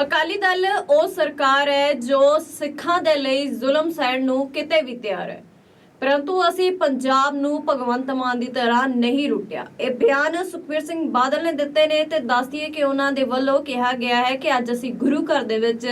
ਅਕਾਲੀ ਦਲ ਉਹ ਸਰਕਾਰ ਹੈ ਜੋ ਸਿੱਖਾਂ ਦੇ ਲਈ ਜ਼ੁਲਮ ਸਹਿਣ ਨੂੰ ਕਿਤੇ ਵੀ ਤਿਆਰ ਹੈ। ਪਰੰਤੂ ਅਸੀਂ ਪੰਜਾਬ ਨੂੰ ਭਗਵੰਤ ਮਾਨ ਦੀ ਤਰ੍ਹਾਂ ਨਹੀਂ ਰੁੱਟਿਆ। ਇਹ ਬਿਆਨ ਸੁਖਬੀਰ ਸਿੰਘ ਬਾਦਲ ਨੇ ਦਿੱਤੇ ਨੇ ਤੇ ਦੱਸਦੀਏ ਕਿ ਉਹਨਾਂ ਦੇ ਵੱਲੋਂ ਕਿਹਾ ਗਿਆ ਹੈ ਕਿ ਅੱਜ ਅਸੀਂ ਗੁਰੂ ਘਰ ਦੇ ਵਿੱਚ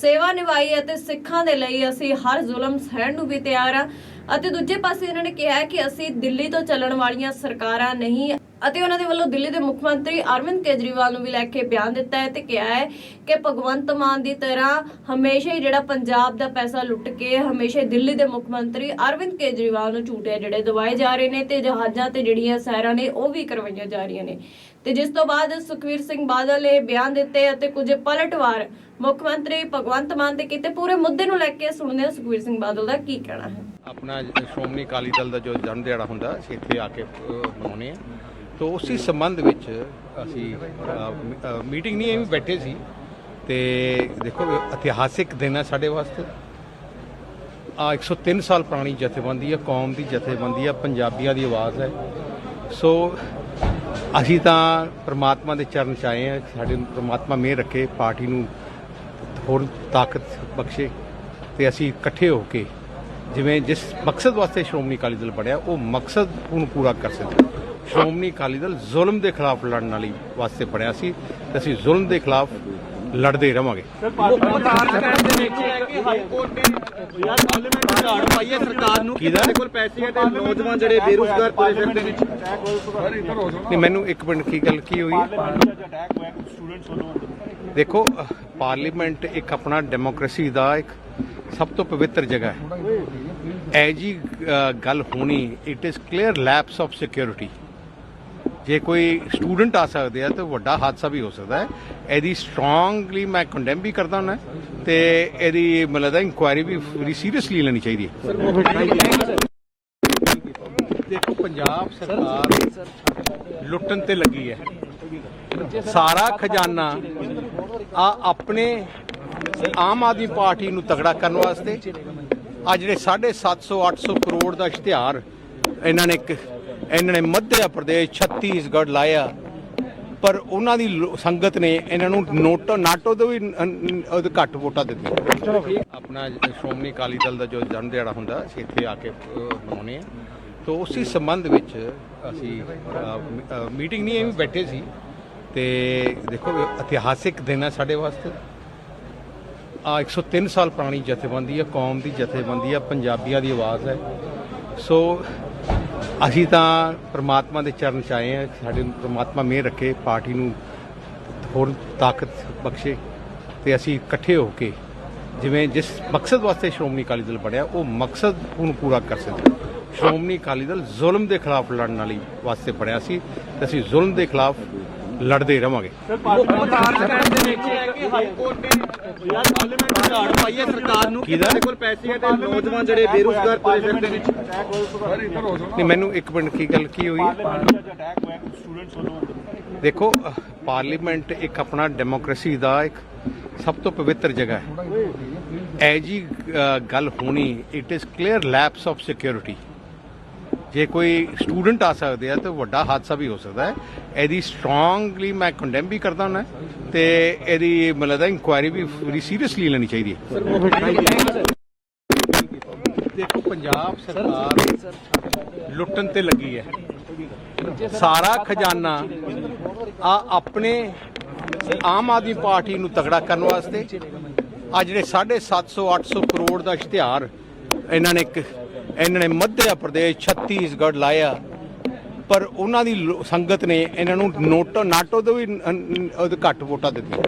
ਸੇਵਾ ਨਿਭਾਈ ਅਤੇ ਸਿੱਖਾਂ ਦੇ ਲਈ ਅਸੀਂ ਹਰ ਜ਼ੁਲਮ ਸਹਿਣ ਨੂੰ ਵੀ ਤਿਆਰ ਆ। ਅਤੇ ਦੂਜੇ ਪਾਸੇ ਇਹਨਾਂ ਨੇ ਕਿਹਾ ਕਿ ਅਸੀਂ ਦਿੱਲੀ ਤੋਂ ਚੱਲਣ ਵਾਲੀਆਂ ਸਰਕਾਰਾਂ ਨਹੀਂ ਅਤੇ ਉਹਨਾਂ ਦੇ ਵੱਲੋਂ ਦਿੱਲੀ ਦੇ ਮੁੱਖ ਮੰਤਰੀ ਅਰਵਿੰਦ ਕੇਜਰੀਵਾਲ ਨੂੰ ਵੀ ਲੈ ਕੇ ਬਿਆਨ ਦਿੱਤਾ ਹੈ ਤੇ ਕਿਹਾ ਹੈ ਕਿ ਭਗਵੰਤ ਮਾਨ ਦੀ ਤਰ੍ਹਾਂ ਹਮੇਸ਼ਾ ਹੀ ਜਿਹੜਾ ਪੰਜਾਬ ਦਾ ਪੈਸਾ ਲੁੱਟ ਕੇ ਹਮੇਸ਼ਾ ਦਿੱਲੀ ਦੇ ਮੁੱਖ ਮੰਤਰੀ ਅਰਵਿੰਦ ਕੇਜਰੀਵਾਲ ਨੂੰ ਝੂਠੇ ਜਿਹੜੇ ਦਵਾਏ ਜਾ ਰਹੇ ਨੇ ਤੇ ਜਹਾਜ਼ਾਂ ਤੇ ਜਿਹੜੀਆਂ ਸੈਰਾਂ ਨੇ ਉਹ ਵੀ ਕਰਵਾਈਆਂ ਜਾ ਰਹੀਆਂ ਨੇ। ਤੇ ਜਿਸ ਤੋਂ ਬਾਅਦ ਸੁਖਵੀਰ ਸਿੰਘ ਬਾਦਲ ਨੇ ਬਿਆਨ ਦਿੱਤੇ ਅਤੇ ਕੁਝ ਪਲਟਵਾਰ ਮੁੱਖ ਮੰਤਰੀ ਭਗਵੰਤ ਮਾਨ ਦੇ ਕੀਤੇ ਪੂਰੇ ਮੁੱਦੇ ਨੂੰ ਲੈ ਕੇ ਸੁਣਦੇ ਹਾਂ ਸੁਖਵੀਰ ਸਿੰਘ ਬਾਦਲ ਦਾ ਕੀ ਕਹਿਣਾ ਹੈ? ਆਪਣਾ ਸ਼੍ਰੋਮਣੀ ਅਕਾਲੀ ਦਲ ਦਾ ਜੋ ਜਨਮ ਦਿਹਾੜਾ ਹੁੰਦਾ, ਅਸੀਂ ਇੱਥੇ ਆ ਕੇ ਮਨਾਉਂਦੇ ਆ ਤੋਂ ਉਸੇ ਸੰਬੰਧ ਵਿੱਚ ਅਸੀਂ ਮੀਟਿੰਗ ਨਹੀਂ ਐਵੇਂ ਬੈਠੇ ਸੀ। ਤੇ ਦੇਖੋ, ਇਤਿਹਾਸਿਕ ਦਿਨ ਹੈ ਸਾਡੇ ਵਾਸਤੇ। ਆ 103 ਸਾਲ ਪੁਰਾਣੀ ਜਥੇਬੰਦੀ ਹੈ, ਕੌਮ ਦੀ ਜਥੇਬੰਦੀ ਹੈ, ਪੰਜਾਬੀਆਂ ਦੀ ਆਵਾਜ਼ ਹੈ। ਸੋ ਅਸੀਂ ਤਾਂ ਪ੍ਰਮਾਤਮਾ ਦੇ ਚਰਨ ਚ ਆਏ ਹਾਂ, ਸਾਡੇ ਪ੍ਰਮਾਤਮਾ ਮਿਹਰ ਰੱਖੇ, ਪਾਰਟੀ ਨੂੰ ਹੋਰ ਤਾਕਤ ਬਖਸ਼ੇ ਤੇ ਅਸੀਂ ਇਕੱਠੇ ਹੋ ਕੇ ਜਿਵੇਂ ਜਿਸ ਮਕਸਦ ਵਾਸਤੇ ਸ਼੍ਰੋਮਣੀ ਅਕਾਲੀ ਦਲ ਬਣਿਆ, ਉਹ ਮਕਸਦ ਨੂੰ ਪੂਰਾ ਕਰ ਸਕੀਏ ਸ਼੍ਰੋਮਣੀ ਅਕਾਲੀ ਦਲ ਜ਼ੁਲਮ ਦੇ ਖਿਲਾਫ ਲੜਨ ਵਾਲੀ ਵਾਸਤੇ ਬਣਿਆ ਸੀ ਤੇ ਅਸੀਂ ਜ਼ੁਲਮ ਦੇ ਖਿਲਾਫ ਲੜਦੇ ਰਵਾਂਗੇ। ਨਹੀਂ ਮੈਨੂੰ ਇੱਕ ਮਿੰਟ ਕੀ ਗੱਲ ਕੀ ਹੋਈ? ਦੇਖੋ ਪਾਰਲੀਮੈਂਟ ਇੱਕ ਆਪਣਾ ਡੈਮੋਕ੍ਰੇਸੀ ਦਾ ਇੱਕ ਸਭ ਤੋਂ ਪਵਿੱਤਰ ਜਗ੍ਹਾ ਹੈ। ਐ ਜੀ ਅਹ, ਗੱਲ ਹੋਣੀ it is clear lapse of security ਜੇ ਕੋਈ ਸਟੂਡੈਂਟ ਆ ਸਕਦੇ ਆ ਤਾਂ ਵੱਡਾ ਹਾਦਸਾ ਵੀ ਹੋ ਸਕਦਾ ਹੈ। ਇਹਦੀ ਸਟਰੋਂਗਲੀ ਮੈਂ ਕੰਡੈਮ ਵੀ ਕਰਦਾ ਹਾਂ ਤੇ ਇਹਦੀ ਲੱਗਦਾ ਇਨਕੁਆਇਰੀ ਵੀ ਬੜੀ ਸੀਰੀਅਸਲੀ ਲੈਣੀ ਚਾਹੀਦੀ ਹੈ। ਦੇਖੋ ਪੰਜਾਬ ਸਰਕਾਰ ਲੁੱਟਣ ਤੇ ਲੱਗੀ ਹੈ। ਸਾਰਾ ਖਜ਼ਾਨਾ ਆ ਆਪਣੇ ਆਮ ਆਦਮੀ ਪਾਰਟੀ ਨੂੰ ਤਗੜਾ ਕਰਨ ਵਾਸਤੇ। ਆ ਜਿਹੜੇ 750 800 ਕਰੋੜ ਦਾ ਇਸ਼ਤਿਹਾਰ ਇਹਨਾਂ ਨੇ ਇਹਨਾਂ ਨੇ ਮੱਧਿਆ ਪ੍ਰਦੇਸ਼ ਛੱਤੀਸਗੜ੍ਹ ਲਾਇਆ। ਪਰ ਉਹਨਾਂ ਦੀ ਲੋ- ਸੰਗਤ ਨੇ ਇਹਨਾਂ ਨੂੰ ਨੋਟ ਨਾਟੋ ਤੋਂ ਵੀ ਘੱਟ ਵੋਟਾਂ ਦਿੱਤੀਆਂ। ਆਪਣਾ ਸ਼੍ਰੋਮਣੀ ਅਕਾਲੀ ਦਲ ਦਾ ਜੋ ਜਨਮ ਦਿਹਾੜਾ ਹੁੰਦਾ, ਅਸੀਂ ਇੱਥੇ ਆ ਕੇ ਮਨਾਉਂਦੇ ਆ ਤੋਂ ਉਸੇ ਸੰਬੰਧ ਵਿੱਚ ਅਸੀਂ ਮੀਟਿੰਗ ਨਹੀਂ ਐਵੇਂ ਬੈਠੇ ਸੀ। ਤੇ ਦੇਖੋ, ਇਤਿਹਾਸਿਕ ਦਿਨ ਹੈ ਸਾਡੇ ਵਾਸਤੇ। ਆ 103 ਸਾਲ ਪੁਰਾਣੀ ਜਥੇਬੰਦੀ ਹੈ, ਕੌਮ ਦੀ ਜਥੇਬੰਦੀ ਹੈ, ਪੰਜਾਬੀਆਂ ਦੀ ਆਵਾਜ਼ ਹੈ। ਸੋ ਅਸੀਂ ਤਾਂ ਪ੍ਰਮਾਤਮਾ ਦੇ ਚਰਨ ਚ ਆਏ ਆ ਸਾਡੇ ਨੂੰ ਪ੍ਰਮਾਤਮਾ ਮਿਹਰ ਰੱਖੇ, ਪਾਰਟੀ ਨੂੰ ਹੋਰ ਤਾਕਤ ਬਖਸ਼ੇ ਤੇ ਅਸੀਂ ਇਕੱਠੇ ਹੋ ਕੇ ਜਿਵੇਂ ਜਿਸ ਮਕਸਦ ਵਾਸਤੇ ਸ਼੍ਰੋਮਣੀ ਅਕਾਲੀ ਦਲ ਬਣਿਆ, ਉਹ ਮਕਸਦ ਨੂੰ ਪੂਰਾ ਕਰ ਸਕੀਏ ਸ਼੍ਰੋਮਣੀ ਅਕਾਲੀ ਦਲ ਜ਼ੁਲਮ ਦੇ ਖਿਲਾਫ ਲੜਨ ਵਾਲੀ ਵਾਸਤੇ ਬਣਿਆ ਸੀ ਤੇ ਅਸੀਂ ਜ਼ੁਲਮ ਦੇ ਖਿਲਾਫ ਲੜਦੇ ਰਵਾਂਗੇ। ਪਾਰਲੀਮੈਂਟ ਝਾੜ ਪਾਈਏ ਸਰਕਾਰ ਨੂੰ ਕਿਹਦਾ? ਸਾਡੇ ਕੋਲ ਪੈਸੇ ਹੈ ਤੇ ਨੌਜਵਾਨ ਜਿਹੜੇ ਬੇਰੁਜ਼ਗਾਰ ਤੁਰੇ ਫਿਰਦੇ ਨੇ। ਨਹੀਂ ਮੈਨੂੰ ਇੱਕ ਮਿੰਟ ਕੀ ਗੱਲ ਕੀ ਹੋਈ? ਦੇਖੋ ਪਾਰਲੀਮੈਂਟ ਇੱਕ ਆਪਣਾ ਡੈਮੋਕ੍ਰੇਸੀ ਦਾ ਇੱਕ ਸਭ ਤੋਂ ਪਵਿੱਤਰ ਜਗ੍ਹਾ ਹੈ। ਐ ਜੀ ਅਹ, ਗੱਲ ਹੋਣੀ it is clear lapse of security ਜੇ ਕੋਈ ਸਟੂਡੈਂਟ ਆ ਸਕਦੇ ਆ ਤਾਂ ਵੱਡਾ ਹਾਦਸਾ ਵੀ ਹੋ ਸਕਦਾ ਹੈ। ਇਹਦੀ ਸਟਰੋਂਗਲੀ ਮੈਂ ਕੰਡੈਮ ਵੀ ਕਰਦਾ ਹਾਂ ਤੇ ਇਹਦੀ ਲੱਗਦਾ ਇਨਕੁਆਇਰੀ ਵੀ ਬੜੀ ਸੀਰੀਅਸਲੀ ਲੈਣੀ ਚਾਹੀਦੀ ਹੈ। ਦੇਖੋ ਪੰਜਾਬ ਸਰਕਾਰ ਲੁੱਟਣ ਤੇ ਲੱਗੀ ਹੈ। ਸਾਰਾ ਖਜ਼ਾਨਾ ਆ ਆਪਣੇ ਆਮ ਆਦਮੀ ਪਾਰਟੀ ਨੂੰ ਤਗੜਾ ਕਰਨ ਵਾਸਤੇ। ਆ ਜਿਹੜੇ 750 800 ਕਰੋੜ ਦਾ ਇਸ਼ਤਿਹਾਰ ਇਹਨਾਂ ਨੇ ਇੱਕ ਇਹਨਾਂ ਨੇ ਮੱਧ ਪ੍ਰਦੇਸ਼, ਛੱਤੀਸਗੜ੍ਹ ਲਾਇਆ। ਪਰ ਉਹਨਾਂ ਦੀ ਸੰਗਤ ਨੇ ਇਹਨਾਂ ਨੂੰ ਨੋਟ, ਨਾਟੋ ਤੋਂ ਵੀ ਘੱਟ ਵੋਟਾਂ ਦਿੱਤੀਆਂ।